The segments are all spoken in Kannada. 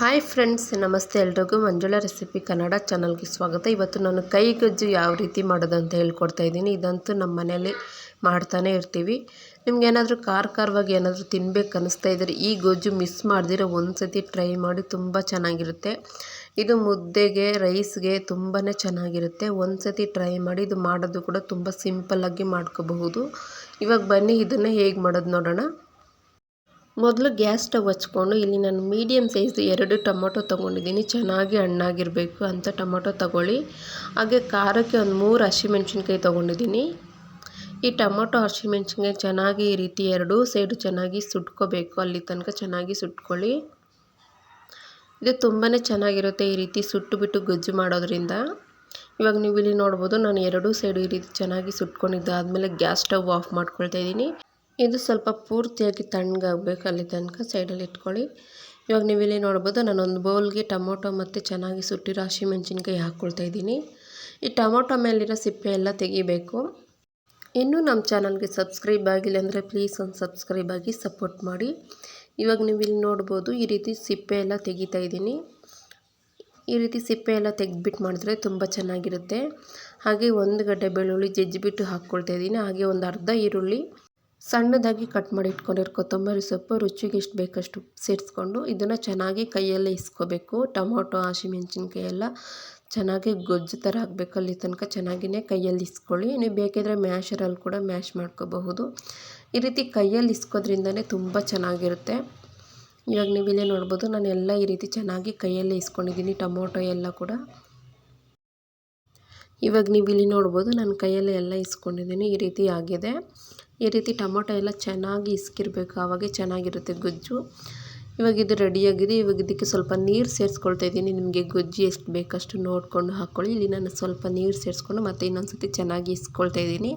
ಹಾಯ್ ಫ್ರೆಂಡ್ಸ್ ನಮಸ್ತೆ ಎಲ್ರಿಗೂ ಮಂಜುಳಾ ರೆಸಿಪಿ ಕನ್ನಡ ಚಾನಲ್ಗೆ ಸ್ವಾಗತ. ಇವತ್ತು ನಾನು ಕೈ ಗಜ್ಜು ಯಾವ ರೀತಿ ಮಾಡೋದು ಅಂತ ಹೇಳ್ಕೊಡ್ತಾ ಇದ್ದೀನಿ. ಇದಂತೂ ನಮ್ಮ ಮನೇಲಿ ಮಾಡ್ತಾನೆ ಇರ್ತೀವಿ. ನಿಮ್ಗೆ ಏನಾದರೂ ಖಾರ ಖಾರವಾಗಿ ಏನಾದರೂ ತಿನ್ಬೇಕು ಅನ್ನಿಸ್ತಾ ಇದ್ದರೆ ಈ ಗೊಜ್ಜು ಮಿಸ್ ಮಾಡ್ದಿರೋ ಒಂದು ಸತಿ ಟ್ರೈ ಮಾಡಿ ತುಂಬ ಚೆನ್ನಾಗಿರುತ್ತೆ. ಇದು ಮುದ್ದೆಗೆ ರೈಸ್ಗೆ ತುಂಬಾ ಚೆನ್ನಾಗಿರುತ್ತೆ. ಒಂದು ಸತಿ ಟ್ರೈ ಮಾಡಿ ಇದು ಮಾಡೋದು ಕೂಡ ತುಂಬ ಸಿಂಪಲ್ಲಾಗಿ ಮಾಡ್ಕೋಬಹುದು. ಇವಾಗ ಬನ್ನಿ ಇದನ್ನು ಹೇಗೆ ಮಾಡೋದು ನೋಡೋಣ. ಮೊದಲು ಗ್ಯಾಸ್ ಸ್ಟವ್ ಹಚ್ಕೊಂಡು ಇಲ್ಲಿ ನಾನು ಮೀಡಿಯಮ್ ಸೈಜ್ ಎರಡು ಟೊಮೊಟೊ ತೊಗೊಂಡಿದ್ದೀನಿ. ಚೆನ್ನಾಗಿ ಹಣ್ಣಾಗಿರಬೇಕು ಅಂತ ಟೊಮೊಟೊ ತಗೊಳ್ಳಿ. ಹಾಗೆ ಖಾರಕ್ಕೆ ಒಂದು ಮೂರು ಹಸಿಮೆಣ್ಸಿನ್ಕಾಯಿ ತೊಗೊಂಡಿದ್ದೀನಿ. ಈ ಟೊಮೊಟೊ ಹಸಿಮೆಣ್ಸಿನ್ಕಾಯಿ ಚೆನ್ನಾಗಿ ಈ ರೀತಿ ಎರಡೂ ಸೈಡು ಚೆನ್ನಾಗಿ ಸುಟ್ಕೋಬೇಕು. ಅಲ್ಲಿ ತನಕ ಚೆನ್ನಾಗಿ ಸುಟ್ಕೊಳ್ಳಿ. ಇದು ತುಂಬಾ ಚೆನ್ನಾಗಿರುತ್ತೆ ಈ ರೀತಿ ಸುಟ್ಟು ಬಿಟ್ಟು ಗೊಜ್ಜು ಮಾಡೋದ್ರಿಂದ. ಇವಾಗ ನೀವು ಇಲ್ಲಿ ನೋಡ್ಬೋದು, ನಾನು ಎರಡೂ ಸೈಡು ಈ ರೀತಿ ಚೆನ್ನಾಗಿ ಸುಟ್ಕೊಂಡಿದ್ದಾದಮೇಲೆ ಗ್ಯಾಸ್ ಸ್ಟವ್ ಆಫ್ ಮಾಡ್ಕೊಳ್ತಾ ಇದ್ದೀನಿ. ಇದು ಸ್ವಲ್ಪ ಪೂರ್ತಿಯಾಗಿ ತಣ್ಣಗಾಗಬೇಕು ಅಲ್ಲಿ ತನಕ ಸೈಡಲ್ಲಿ ಇಟ್ಕೊಳ್ಳಿ. ಇವಾಗ ನೀವು ಇಲ್ಲಿ ನೋಡ್ಬೋದು ನಾನೊಂದು ಬೌಲ್ಗೆ ಟೊಮೊಟೊ ಮತ್ತು ಚೆನ್ನಾಗಿ ಸುಟ್ಟಿರೋ ಹಸಿಮೆಣ್ಸಿನ್ಕಾಯಿ ಹಾಕ್ಕೊಳ್ತಾ ಇದ್ದೀನಿ. ಈ ಟೊಮೊಟೊ ಮೇಲಿರೋ ಸಿಪ್ಪೆ ಎಲ್ಲ ತೆಗಿಬೇಕು. ಇನ್ನೂ ನಮ್ಮ ಚಾನಲ್ಗೆ ಸಬ್ಸ್ಕ್ರೈಬ್ ಆಗಿಲ್ಲ ಅಂದರೆ ಪ್ಲೀಸ್ ಒಂದು ಸಬ್ಸ್ಕ್ರೈಬ್ ಆಗಿ ಸಪೋರ್ಟ್ ಮಾಡಿ. ಇವಾಗ ನೀವು ಇಲ್ಲಿ ನೋಡ್ಬೋದು ಈ ರೀತಿ ಸಿಪ್ಪೆ ಎಲ್ಲ ತೆಗಿತಾ ಇದ್ದೀನಿ. ಈ ರೀತಿ ಸಿಪ್ಪೆ ಎಲ್ಲ ತೆಗೆದ್ಬಿಟ್ಟು ಮಾಡಿದ್ರೆ ತುಂಬ ಚೆನ್ನಾಗಿರುತ್ತೆ. ಹಾಗೆ ಒಂದು ಗಡ್ಡೆ ಬೆಳ್ಳುಳ್ಳಿ ಜಜ್ಜಿಬಿಟ್ಟು ಹಾಕ್ಕೊಳ್ತಾ ಇದ್ದೀನಿ. ಹಾಗೆ ಒಂದು ಅರ್ಧ ಈರುಳ್ಳಿ. ಸಣ್ಣದಾಗಿ ಕಟ್ ಮಾಡಿ ಇಟ್ಕೊಂಡಿರೋ ಕೊತ್ತಂಬರಿ ಸೊಪ್ಪು ರುಚಿಗೆ ಎಷ್ಟು ಬೇಕಷ್ಟು ಸೇರಿಸ್ಕೊಂಡು ಇದನ್ನು ಚೆನ್ನಾಗಿ ಕೈಯಲ್ಲೇ ಇಸ್ಕೋಬೇಕು. ಟೊಮೊಟೊ ಹಸಿಮೆಣ್ಸಿನ್ಕಾಯಿ ಎಲ್ಲ ಚೆನ್ನಾಗಿ ಗೊಜ್ಜು ಥರ ಆಗಬೇಕು ಅಲ್ಲಿ ತನಕ ಚೆನ್ನಾಗಿಯೇ ಕೈಯಲ್ಲಿ ಇಸ್ಕೊಳ್ಳಿ. ನೀವು ಬೇಕಿದ್ರೆ ಮ್ಯಾಶರಲ್ಲಿ ಕೂಡ ಮ್ಯಾಶ್ ಮಾಡ್ಕೋಬಹುದು. ಈ ರೀತಿ ಕೈಯಲ್ಲಿ ಇಸ್ಕೋದ್ರಿಂದನೇ ತುಂಬ ಚೆನ್ನಾಗಿರುತ್ತೆ. ಇವಾಗ ನೀವು ಇಲ್ಲೇ ನೋಡ್ಬೋದು ನಾನು ಎಲ್ಲ ಈ ರೀತಿ ಚೆನ್ನಾಗಿ ಕೈಯಲ್ಲೇ ಇಸ್ಕೊಂಡಿದ್ದೀನಿ. ಟೊಮೊಟೊ ಎಲ್ಲ ಕೂಡ ಇವಾಗ ನೀವು ಇಲ್ಲಿ ನೋಡ್ಬೋದು ನನ್ನ ಕೈಯಲ್ಲೇ ಎಲ್ಲ ಇಸ್ಕೊಂಡಿದ್ದೀನಿ. ಈ ರೀತಿ ಆಗಿದೆ. ಈ ರೀತಿ ಟೊಮೊಟೊ ಎಲ್ಲ ಚೆನ್ನಾಗಿ ಇಸ್ಕಿರಬೇಕು. ಆವಾಗೆ ಚೆನ್ನಾಗಿರುತ್ತೆ ಗೊಜ್ಜು. ಇವಾಗ ಇದು ರೆಡಿಯಾಗಿದೆ. ಇವಾಗ ಇದಕ್ಕೆ ಸ್ವಲ್ಪ ನೀರು ಸೇರಿಸ್ಕೊಳ್ತಾ ಇದ್ದೀನಿ. ನಿಮಗೆ ಗೊಜ್ಜು ಎಷ್ಟು ಬೇಕಷ್ಟು ನೋಡಿಕೊಂಡು ಹಾಕ್ಕೊಳ್ಳಿ. ಇಲ್ಲಿ ನಾನು ಸ್ವಲ್ಪ ನೀರು ಸೇರಿಸ್ಕೊಂಡು ಮತ್ತೆ ಇನ್ನೊಂದು ಸತಿ ಚೆನ್ನಾಗಿ ಇಸ್ಕೊಳ್ತಾ ಇದ್ದೀನಿ.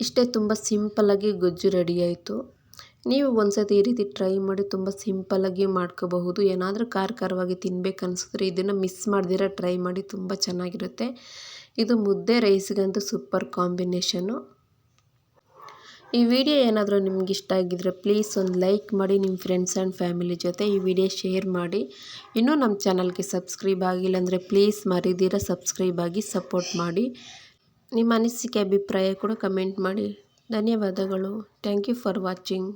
ಇಷ್ಟೇ ತುಂಬ ಸಿಂಪಲ್ಲಾಗಿ ಗೊಜ್ಜು ರೆಡಿಯಾಯಿತು ನೀವು ಒಂದ್ಸತಿ ಈ ರೀತಿ ಟ್ರೈ ಮಾಡಿ ತುಂಬ ಸಿಂಪಲ್ಲಾಗಿ ಮಾಡ್ಕೋಬಹುದು. ಏನಾದರೂ ಖಾರ ಖಾರವಾಗಿ ತಿನ್ಬೇಕು ಅನಿಸಿದ್ರೆ ಇದನ್ನು ಮಿಸ್ ಮಾಡ್ದಿರ ಟ್ರೈ ಮಾಡಿ ತುಂಬ ಚೆನ್ನಾಗಿರುತ್ತೆ. ಇದು ಮುದ್ದೆ ರೈಸ್ಗಂತೂ ಸೂಪರ್ ಕಾಂಬಿನೇಷನ್ನು ಈ ವಿಡಿಯೋ ಏನಾದರೂ ನಿಮ್ಗೆ ಇಷ್ಟ ಆಗಿದ್ರೆ ಪ್ಲೀಸ್ ಒಂದು ಲೈಕ್ ಮಾಡಿ ನಿಮ್ಮ ಫ್ರೆಂಡ್ಸ್ ಆ್ಯಂಡ್ ಫ್ಯಾಮಿಲಿ ಜೊತೆ ಈ ವಿಡಿಯೋ ಶೇರ್ ಮಾಡಿ. ಇನ್ನೂ ನಮ್ಮ ಚಾನಲ್ಗೆ ಸಬ್ಸ್ಕ್ರೈಬ್ ಆಗಿಲ್ಲ ಅಂದರೆ ಪ್ಲೀಸ್ ಮರಿದಿರ ಸಬ್ಸ್ಕ್ರೈಬ್ ಆಗಿ ಸಪೋರ್ಟ್ ಮಾಡಿ. ನಿಮ್ಮ ಅನಿಸಿಕೆ, ಅಭಿಪ್ರಾಯ ಕೂಡ ಕಮೆಂಟ್ ಮಾಡಿ. ಧನ್ಯವಾದಗಳು. Thank you for watching